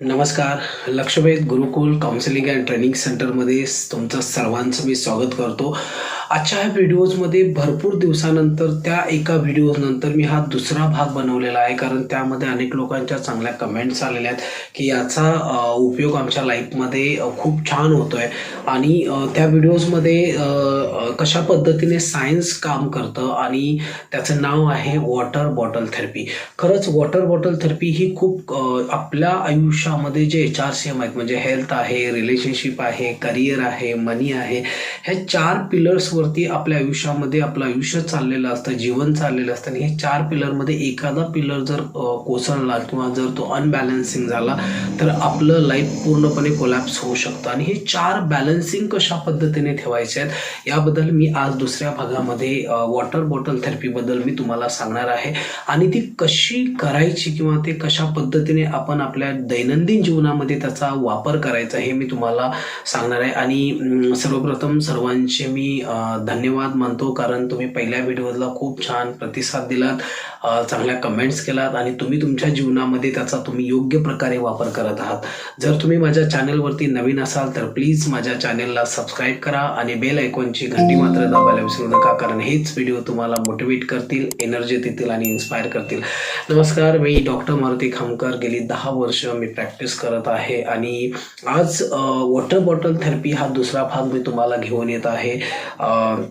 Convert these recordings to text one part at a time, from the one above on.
नमस्कार Lakshavedh Gurukul counselling and training सेंटरमध्ये तुमचं सर्वांचं मी स्वागत करतो. आजच्या ह्या व्हिडिओजमध्ये भरपूर दिवसानंतर त्या एका व्हिडिओजनंतर मी हा दुसरा भाग बनवलेला आहे. कारण त्यामध्ये अनेक लोकांच्या चांगल्या कमेंट्स आलेल्या आहेत की याचा उपयोग आमच्या लाईफमध्ये खूप छान होतो आहे आणि त्या व्हिडिओजमध्ये कशा पद्धतीने सायन्स काम करतं आणि त्याचं नाव आहे वॉटर बॉटल थेरपी खरंच वॉटर बॉटल थेरपी ही खूप आपल्या आयुष्यामध्ये जे एच आर सी एम आहेत म्हणजे हेल्थ आहे रिलेशनशिप आहे करिअर आहे मनी आहे ह्या चार पिलर्सवरती आपल्या आयुष्यामध्ये आपलं आयुष्य चाललेलं असतं जीवन चाललेलं असतं. आणि हे चार पिलरमध्ये एखादा पिलर जर कोसळला किंवा जर तो अनबॅलन्सिंग झाला तर आपलं लाईफ पूर्णपणे कोलॅप्स होऊ शकतं. आणि हे चार बॅलन्सिंग कशा पद्धतीने ठेवायचे आहेत याबद्दल मी आज दुसऱ्या भागामध्ये वॉटर बॉटल थेरपीबद्दल मी तुम्हाला सांगणार आहे. आणि ती कशी करायची किंवा ते कशा पद्धतीने आपण आपल्या दैनंदिन जीवनामध्ये त्याचा वापर करायचा हे मी तुम्हाला सांगणार आहे. आणि सर्वप्रथम सर्वांचे मी आ, धन्यवाद मानतो कारण तुम्ही पहिल्या व्हिडिओला खूप छान प्रतिसाद दिलात चांगल्या कमेंट्स केलात आणि तुम्ही तुमच्या जीवनामध्ये त्याचा तुम्ही योग्य प्रकारे वापर करत आहात. जर तुम्ही माझ्या चॅनलवरती नवीन असाल तर प्लीज माझ्या चॅनलला सबस्क्राईब करा आणि बेल ऐकॉनची घंटी मात्र दाबायला विसरू नका कारण हेच व्हिडिओ तुम्हाला मोटिवेट करतील एनर्जी देतील आणि इन्स्पायर करतील. नमस्कार मी डॉक्टर मारुती खामकर. गेली दहा वर्ष मी प्रॅक्टिस करत आहे आणि आज वॉटर बॉटल थेरपी हा दुसरा भाग मी तुम्हाला घेऊन येत आहे. uh,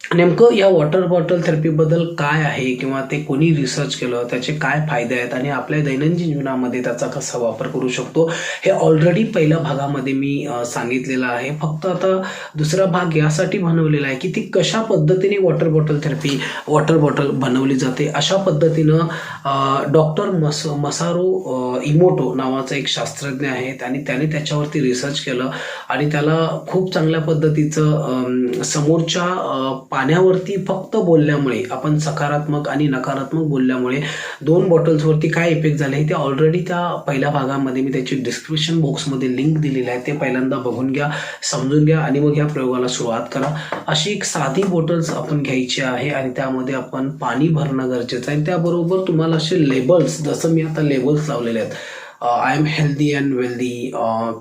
नेमकं या वॉटर बॉटल थेरपीबद्दल काय आहे किंवा ते कोणी रिसर्च केलं त्याचे काय फायदे आहेत आणि आपल्या दैनंदिन जीवनामध्ये त्याचा कसा वापर करू शकतो हे ऑलरेडी पहिल्या भागामध्ये मी सांगितलेलं आहे. फक्त आता दुसरा भाग यासाठी बनवलेला आहे की ती कशा पद्धतीने water bottle therapy water bottle बनवली जाते अशा पद्धतीनं डॉक्टर मस मसारो इमोटो नावाचा एक शास्त्रज्ञ आहे आणि त्याने त्याच्यावरती रिसर्च केलं आणि त्याला खूप चांगल्या पद्धतीचं समोरच्या पाण्यावरती फक्त बोलल्यामुळे आपण सकारात्मक आणि नकारात्मक बोलल्यामुळे दोन बॉटल्सवरती काय इफेक्ट झाले ते ऑलरेडी त्या पहिल्या भागामध्ये मी त्याची डिस्क्रिप्शन बॉक्समध्ये लिंक दिलेली आहे ते पहिल्यांदा बघून घ्या समजून घ्या आणि मग ह्या प्रयोगाला सुरुवात करा. अशी एक साधी बॉटल्स आपण घ्यायची आहे आणि त्यामध्ये आपण पाणी भरणं गरजेचं आहे. आणि त्याबरोबर तुम्हाला असे लेबल्स जसं मी आता लेबल्स लावलेले आहेत I am healthy and wealthy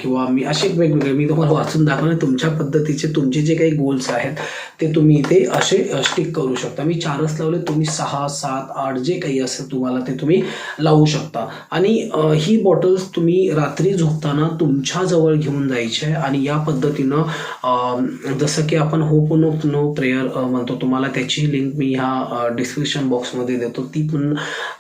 किंवा मी असे वेगवेगळे मी तुम्हाला वाचून दाखवले तुमच्या पद्धतीचे तुमचे जे काही गोल्स आहेत ते तुम्ही इथे असे स्टिक करू शकता. मी चारच लावले तुम्ही सहा सात आठ जे काही असेल तुम्हाला ते तुम्ही लावू शकता. आणि ही बॉटल्स तुम्ही रात्री झोपताना तुमच्या जवळ घेऊन जायचे आहे. आणि या पद्धतीनं जसं की आपण होप नो नो प्रेयर म्हणतो तुम्हाला त्याची लिंक मी ह्या डिस्क्रिप्शन बॉक्समध्ये देतो. ती पण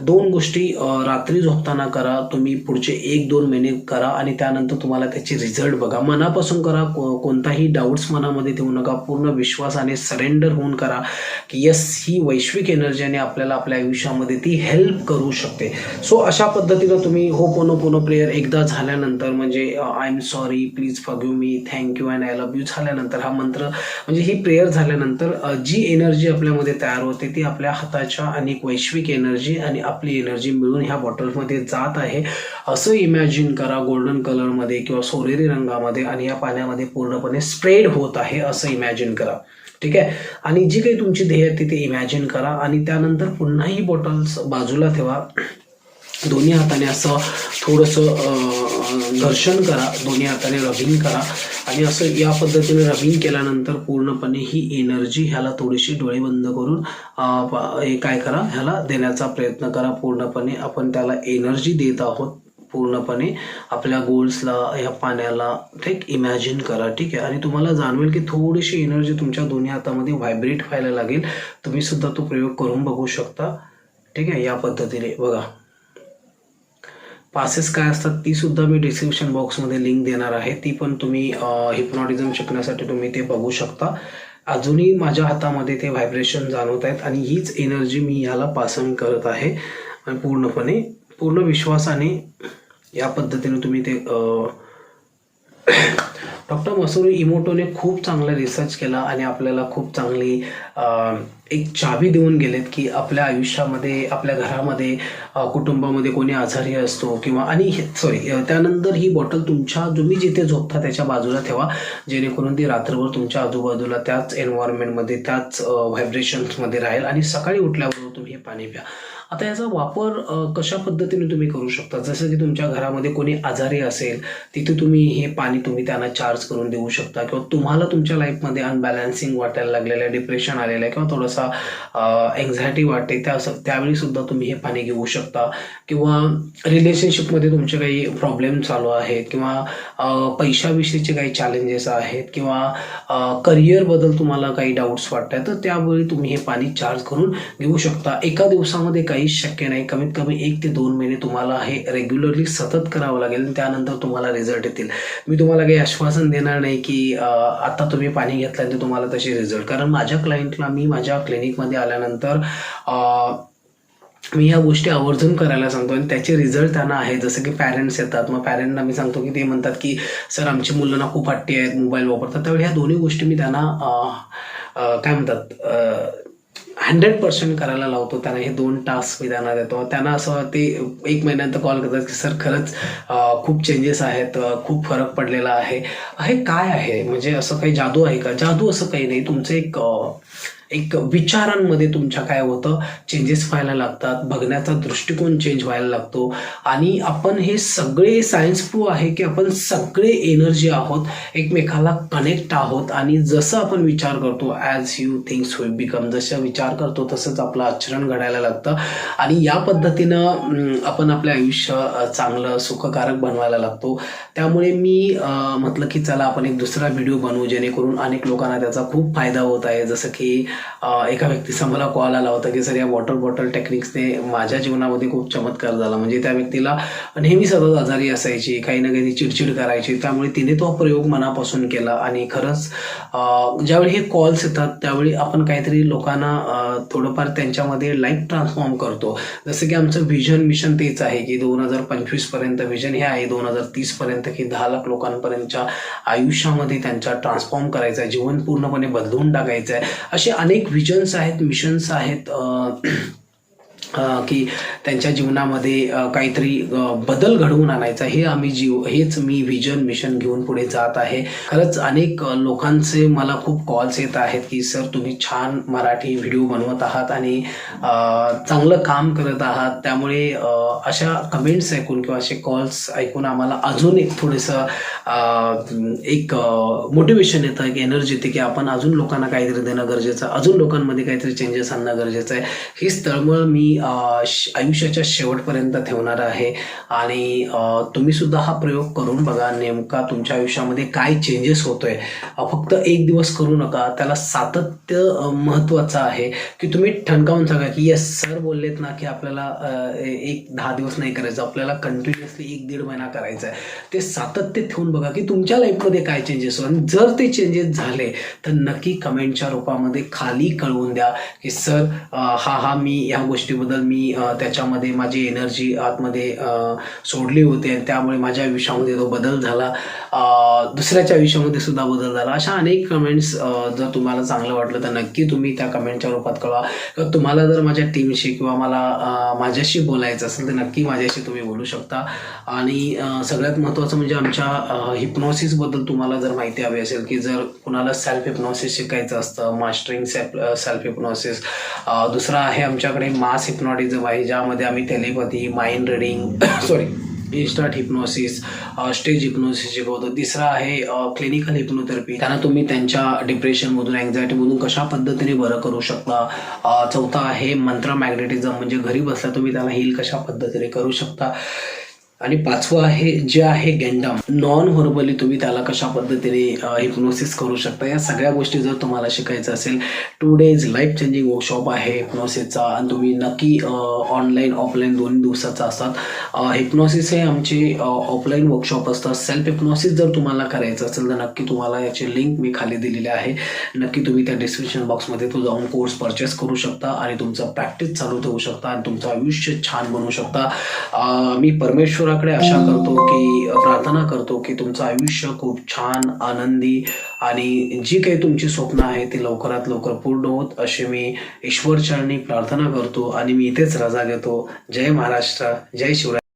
दोन गोष्टी रात्री झोपताना करा तुम्ही पुढच्या पुढचे एक दोन महिने करा आणि त्यानंतर तुम्हाला त्याचे रिझल्ट बघा. मनापासून करा. को- कोणताही डाऊट्स मनामध्ये ठेवू नका. पूर्ण विश्वासाने सरेंडर होऊन करा की यस ही वैश्विक एनर्जीने आपल्याला आपल्या आयुष्यामध्ये ती हेल्प करू शकते. सो अशा पद्धतीनं तुम्ही हो पोनो पोनो प्रेयर एकदा झाल्यानंतर म्हणजे I am sorry please forgive me thank you and I love you झाल्यानंतर हा मंत्र म्हणजे ही प्रेयर झाल्यानंतर जी एनर्जी आपल्यामध्ये तयार होते ती आपल्या हाताच्या आणि वैश्विक एनर्जी आणि आपली एनर्जी मिळून ह्या बॉटलमध्ये जात आहे. असं इमॅजिन करा गोल्डन कलरमध्ये किंवा सोनेरी रंगामध्ये आणि या पाण्यामध्ये पूर्णपणे स्प्रेड होत आहे असं इमॅजिन करा. ठीक आहे? आणि जी काही तुमची ध्येय आहे ती ते इमॅजिन करा आणि त्यानंतर पुन्हा ही बॉटल्स बाजूला ठेवा. दोन्ही हाताने असं थोडंसं दर्शन घर्षण करा. दोन्ही हाताने रबिंग करा. आणि असं या पद्धतीने रबिंग केल्यानंतर पूर्णपणे ही एनर्जी ह्याला थोडीशी डोळे बंद करून हे काय करा? ह्याला देण्याचा प्रयत्न करा. पूर्णपणे आपण त्याला एनर्जी देत आहोत. पूर्णपणे आपल्या गोल्सला या पाण्याला ठीक इमॅजिन करा ठीक आहे? आणि तुम्हाला जाणवेल की थोडीशी एनर्जी तुमच्या दोन्ही हातामध्ये व्हायब्रेट व्हायला लागेल. तुम्ही सुद्धा तो प्रयोग करून बघू शकता ठीक आहे? या पद्धतीने. बघा. पासेस काय असतात ती सुद्धा मी डिस्क्रिप्शन बॉक्समध्ये लिंक देणार आहे. ती पण तुम्ही हिप्नॉटिझम शिकण्यासाठी तुम्ही ते बघू शकता. अजूनही माझ्या हातामध्ये ते व्हायब्रेशन जाणवत आहेत आणि हीच एनर्जी मी ह्याला पासन करत आहे. आणि पूर्णपणे पूर्ण विश्वासाने या पद्धतीने तुम्ही ते डॉक्टर मसुरू इमोटोने खूप चांगला रिसर्च केला आणि आपल्याला खूप चांगली एक चावी देऊन गेलेत की आपल्या आयुष्यामध्ये आपल्या घरामध्ये कुटुंबामध्ये कोणी आजारी असतो किंवा आणि सॉरी त्यानंतर ही बॉटल तुमच्या तुम्ही जिथे झोपता त्याच्या बाजूला ठेवा जेणेकरून ती रात्रभर तुमच्या आजूबाजूला त्याच एन्व्हायरमेंटमध्ये त्याच व्हायब्रेशन्समध्ये राहील आणि सकाळी उठल्याबरोबर तुम्ही हे पाणी प्या. आता याचा वापर कशा पद्धतीने तुम्ही करू शकता? जसं की तुमच्या घरामध्ये कोणी आजारी असेल तिथे तुम्ही हे पाणी तुम्ही त्यांना चार्ज करून देऊ शकता किंवा तुम्हाला तुमच्या लाईफमध्ये अनबॅलन्सिंग वाटायला लागलेलं आहे डिप्रेशन आलेलं आहे किंवा थोडासा एन्झायटी वाटते त्या त्यावेळी सुद्धा तुम्ही हे पाणी घेऊ शकता. किंवा रिलेशनशिपमध्ये तुमचे काही प्रॉब्लेम चालू आहेत किंवा पैशाविषयीचे काही चॅलेंजेस आहेत किंवा करिअरबद्दल तुम्हाला काही डाऊट्स वाटत आहेत तर त्यावेळी तुम्ही हे पाणी चार्ज करून घेऊ शकता. एका दिवसामध्ये काही काहीच शक्य नाही. कमीत कमी एक ते दोन महिने तुम्हाला हे रेग्युलरली सतत करावं लागेल आणि त्यानंतर तुम्हाला रिझल्ट येतील. मी तुम्हाला काही आश्वासन देणार नाही की आत्ता आता तुम्ही पाणी घेतलं तर तुम्हाला तसे रिझल्ट कारण माझ्या क्लायंटला मी माझ्या क्लिनिकमध्ये आल्यानंतर मी ह्या गोष्टी आवर्जून करायला सांगतो आणि त्याचे रिझल्ट त्यांना आहे जसं की पॅरेंट्स येतात. मग पॅरेंटना मी सांगतो की ते म्हणतात की सर आमची मुलं ना खूप हट्टी आहेत मोबाईल वापरतात. त्यावेळी ह्या दोन्ही गोष्टी मी त्यांना काय म्हणतात हंड्रेड पर्सेंट करायला लावतो. त्यांना हे दोन टास्क मी त्यांना देतो. त्यांना असं ते एक महिन्यानंतर कॉल करतात की सर खरंच खूप चेंजेस आहेत खूप फरक पडलेला आहे. हे काय आहे? म्हणजे असं काही जादू आहे का? जादू असं काही नाही. तुमचं एक एक विचारांमध्ये तुमच्या काय होतं? चेंजेस व्हायला लागतात. बघण्याचा दृष्टिकोन चेंज व्हायला लागतो. आणि आपण हे सगळे सायन्स प्रूव्ह आहे की आपण सगळे एनर्जी आहोत एकमेकाला कनेक्ट आहोत. आणि जसं आपण विचार करतो as you things will become जसं विचार करतो तसंच आपलं आचरण घडायला लागतं. आणि या पद्धतीनं आपण आपलं आयुष्य चांगलं सुखकारक बनवायला लागतो. त्यामुळे मी म्हटलं की चला आपण एक दुसरा व्हिडिओ बनवू जेणेकरून अनेक लोकांना त्याचा खूप फायदा होत आहे. जसं की एका व्यक्तीचा मला कॉल आला होता की सर या वॉटर बॉटल टेक्निक्सने माझ्या जीवनामध्ये खूप चमत्कार झाला. म्हणजे त्या व्यक्तीला नेहमी सतत आजारी असायची काही ना काही चिडचिड करायची. त्यामुळे तिने तो प्रयोग मनापासून केला आणि खरंच ज्यावेळी हे कॉल्स येतात त्यावेळी आपण काहीतरी लोकांना थोडंफार त्यांच्यामध्ये लाईफ ट्रान्सफॉर्म करतो. जसं की आमचं व्हिजन मिशन तेच आहे की दोन हजार पंचवीसपर्यंत व्हिजन हे आहे दोन हजार तीस पर्यंत की दहा लाख लोकांपर्यंतच्या आयुष्यामध्ये त्यांच्या ट्रान्सफॉर्म करायचं आहे जीवन पूर्णपणे बदलून टाकायचं आहे. असे अनेक विजन्स आहेत मिशन्स आहेत की त्यांच्या जीवनामध्ये काहीतरी बदल घडवून आणायचा. हे आम्ही जीव हेच मी व्हिजन मिशन घेऊन पुढे जात आहे. खरंच अनेक लोकांचे मला खूप कॉल्स येत आहेत की सर तुम्ही छान मराठी व्हिडिओ बनवत आहात आणि चांगलं काम करत आहात. त्यामुळे अशा कमेंट्स ऐकून किंवा असे कॉल्स ऐकून आम्हाला अजून एक थोडंसं एक मोटिवेशन येतं एक एनर्जी येते की आपण अजून लोकांना काहीतरी देणं गरजेचं अजून लोकांमध्ये काहीतरी चेंजेस आणणं गरजेचं आहे. हीच तळमळ मी अं, आयुष्याच्या शेवटपर्यंत ठेवणार आहे. आणि तुम्ही सुद्धा हा प्रयोग करून बघा नेमका तुमच्या आयुष्यामध्ये काय चेंजेस होतोय. फक्त एक दिवस करू नका. त्याला सातत्य अं, महत्वाचं आहे की तुम्ही ठणकावून सांगा की येस सर बोललेत ना की आपल्याला एक दहा दिवस नाही करायचं. आपल्याला कंटिन्युअसली एक दीड महिना करायचा आहे ते सातत्य ठेवून बघा की तुमच्या लाईफमध्ये काय चेंजेस आणि जर ते चेंजेस झाले तर नक्की कमेंटच्या रूपामध्ये खाली कळवून द्या की सर हा हा मी ह्या गोष्टीबद्दल मी त्याच्यामध्ये माझी एनर्जी आतमध्ये सोडली होती आणि त्यामुळे माझ्या आयुष्यामध्ये तो बदल झाला. दुसऱ्याच्या आयुष्यामध्ये सुद्धा बदल झाला. अशा अनेक कमेंट्स जर तुम्हाला चांगलं वाटलं तर नक्की तुम्ही त्या कमेंटच्या रूपात कळवा. किंवा तुम्हाला जर माझ्या टीमशी किंवा मला माझ्याशी बोलायचं असेल तर नक्की माझ्याशी तुम्ही बोलू शकता. आणि सगळ्यात महत्त्वाचं म्हणजे आमच्या हिप्नॉसिसबद्दल तुम्हाला जर माहिती हवी असेल की जर कुणाला सेल्फ हिप्नॉसिस शिकायचं असतं मास्टरिंग सेल्फ सेल्फ हिप्नॉसिस दुसरा आहे आमच्याकडे मास हिप्नॉटिझम आहे ज्यामध्ये आम्ही telepathy mind reading sorry instant hypnosis stage hypnosis शिकवतो तिसरा आहे क्लिनिकल हिप्नोथेरपी त्यांना तुम्ही त्यांच्या डिप्रेशनमधून अँझायटीमधून कशा पद्धतीने बरं करू शकता? चौथा आहे मंत्र मॅग्नेटिझम म्हणजे घरी बसल्या तुम्ही त्याला हील कशा पद्धतीने करू शकता? आणि पाचवं आहे जे आहे गेंडम नॉन व्हर्बली तुम्ही त्याला कशा पद्धतीने हिप्नोसिस करू शकता या सगळ्या गोष्टी जर तुम्हाला शिकायचं असेल two days life changing workshop आहे हिप्नोसिसचा आणि तुम्ही नक्की ऑनलाईन ऑफलाईन दोन्ही दिवसाचा असतात हिप्नॉसिस हे आमचे ऑफलाईन वर्कशॉप असतात. सेल्फ हिप्नॉसिस जर तुम्हाला करायचं असेल तर नक्की तुम्हाला याची लिंक मी खाली दिलेली आहे. नक्की तुम्ही त्या डिस्क्रिप्शन बॉक्समध्ये तो जाऊन कोर्स परचेस करू शकता आणि तुमचं प्रॅक्टिस चालू ठेवू शकता आणि तुमचं आयुष्य छान बनवू शकता. मी परमेश्वर परमेश्वराकडे आशा करतो की प्रार्थना करतो की तुमचं आयुष्य खूप छान आनंदी आणि जी काही तुमची स्वप्न आहे ती लवकरात लवकर पूर्ण होत अशी मी ईश्वरचरणी प्रार्थना करतो आणि मी इथेच रजा घेतो. जय महाराष्ट्र जय शिवराय.